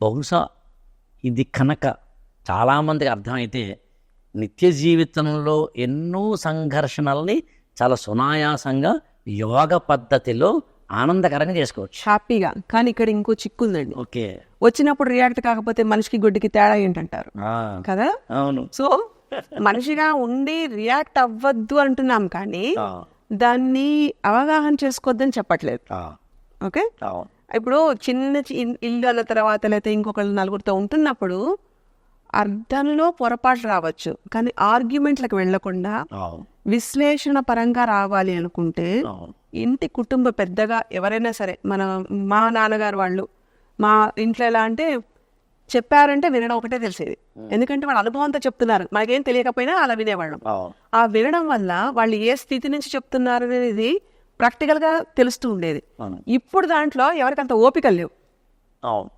బహుశా ఇది కనుక చాలామందికి అర్థమైతే నిత్య జీవితంలో ఎన్నో సంఘర్షణల్ని చాలా సునాయాసంగా యోగ పద్ధతిలో ఆనందకరంగా చేసుకోవచ్చు. హ్యాపీగా కానీ ఇక్కడ ఇంకో చిక్కు ఉందండి ఓకే. వచ్చినప్పుడు రియాక్ట్ కాకపోతే మనిషికి గుడ్డికి తేడా ఏంటంటారు? కదా? అవును. సో మనిషిగా ఉండి రియాక్ట్ అవ్వద్దు అంటున్నాం కానీ దాన్ని అవగాహన చేసుకోవద్దని చెప్పట్లేదు. ఓకే? ఇప్పుడు చిన్న ఇల్లు అన్న తర్వాత లేకపోతే ఇంకొకళ్ళు నలుగురితో ఉంటున్నప్పుడు అర్థంలో పొరపాటు రావచ్చు. కానీ ఆర్గ్యుమెంట్లకు వెళ్ళకుండా విశ్లేషణ పరంగా రావాలి అనుకుంటే ఇంటి కుటుంబ పెద్దగా ఎవరైనా సరే మన మా నాన్నగారు వాళ్ళు మా ఇంట్లో ఎలా అంటే చెప్పారంటే వినడం ఒకటే తెలిసేది. ఎందుకంటే వాళ్ళ అనుభవంతో చెప్తున్నారు. మనకేం తెలియకపోయినా అలా వినేవాళ్ళం. ఆ వినడం వల్ల వాళ్ళు ఏ స్థితి నుంచి చెప్తున్నారు అనేది ప్రాక్టికల్గా తెలుస్తూ ఉండేది. ఇప్పుడు దాంట్లో ఎవరికంత ఓపిక లేవు. అవును.